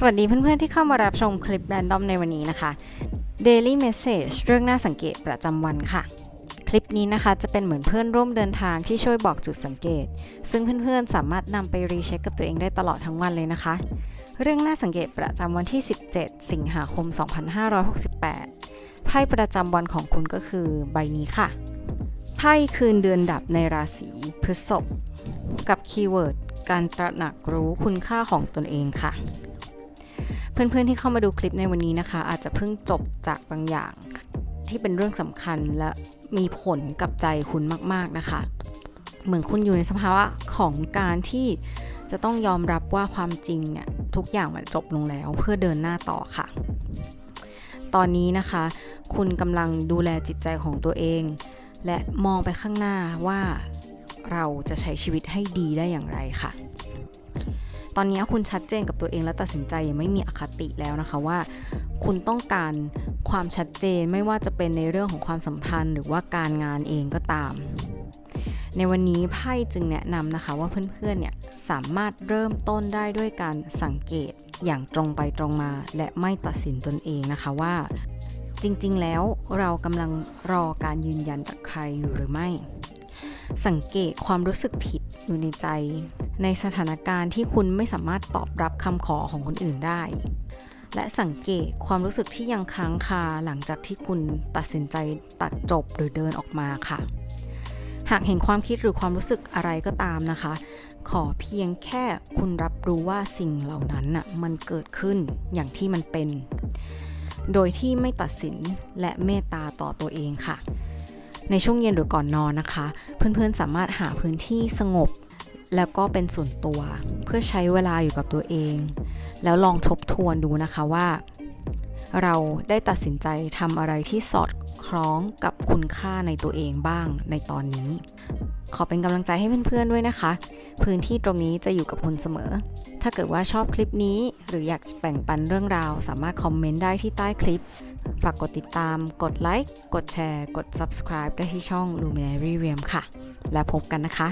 สวัสดีเพื่อนๆที่เข้ามารับชมคลิปแรนดอมในวันนี้นะคะ Daily Message เรื่องน่าสังเกตประจำวันค่ะ คลิปนี้นะคะจะเป็นเหมือนเพื่อนร่วมเดินทางที่ช่วยบอกจุดสังเกต ซึ่งเพื่อนๆสามารถนำไปรีเช็คกับตัวเองได้ตลอดทั้งวันเลยนะคะ เรื่องน่าสังเกตประจำวันที่ 17 สิงหาคม 2568 ไพ่ประจำวันของคุณก็คือใบนี้ค่ะ ไพ่คืนเดือนดับในราศีพฤษภกับคีย์เวิร์ดการตระหนักรู้คุณค่าของตนเองค่ะ เพื่อนๆที่เข้ามาดูคลิปในวันนี้นะคะ อาจจะเพิ่งจบจากบางอย่าง ที่เป็นเรื่องสำคัญและมีผลกับใจคุณมากๆนะคะ เหมือนคุณอยู่ในสภาวะของการที่จะต้องยอมรับว่าความจริงเนี่ยทุกอย่างมันจบลงแล้วเพื่อเดินหน้าต่อค่ะ ตอนนี้นะคะ คุณกำลังดูแลจิตใจของตัวเอง และมองไปข้างหน้าว่าเราจะใช้ชีวิตให้ดีได้อย่างไรค่ะ ตอนนี้คุณชัดเจนกับตัวเองและตัดสินใจยังไม่มีอคติแล้วนะคะว่า คุณต้องการความชัดเจนไม่ว่าจะเป็นในเรื่องของความสัมพันธ์ หรือว่าการงานเองก็ตาม ในวันนี้ไพ่จึงแนะนำนะคะว่าเพื่อนๆเนี่ยสามารถเริ่มต้นได้ด้วยการสังเกตอย่างตรงไปตรงมา และไม่ตัดสินตนเองนะคะว่า จริงๆแล้วเรากำลังรอการยืนยันจากใครอยู่หรือไม่ สังเกตความรู้สึกผิดอยู่ในใจ ในสถานการณ์ที่คุณไม่สามารถตอบรับคำขอของคนอื่นได้ และสังเกตความรู้สึกที่ยังค้างคาหลังจากที่คุณตัดสินใจตัดจบหรือเดินออกมาค่ะ หากเห็นความคิดหรือความรู้สึกอะไรก็ตามนะคะ ขอเพียงแค่คุณรับรู้ว่าสิ่งเหล่านั้นน่ะมันเกิดขึ้นอย่างที่มันเป็น โดยที่ไม่ตัดสินและเมตตาต่อตัวเองค่ะ ในช่วงเย็นหรือก่อนนอนนะคะ เพื่อนๆสามารถหาพื้นที่สงบ แล้วก็เป็นส่วนตัวเพื่อใช้เวลาอยู่กับตัวเอง แล้วลองทบทวนดูนะคะว่า เราได้ตัดสินใจทำอะไรที่สอดคล้องกับคุณค่าในตัวเองบ้างในตอนนี้ ขอเป็นกำลังใจให้เพื่อนๆด้วยนะคะ พื้นที่ตรงนี้จะอยู่กับคุณเสมอ ถ้าเกิดว่าชอบคลิปนี้ หรืออยากแบ่งปันเรื่องราว สามารถคอมเมนต์ได้ที่ใต้คลิป ฝากกดติดตาม กดไลค์ กดแชร์ กด subscribe ได้ที่ช่อง Luminary r e a m ค่ะ แล้วพบกันนะคะ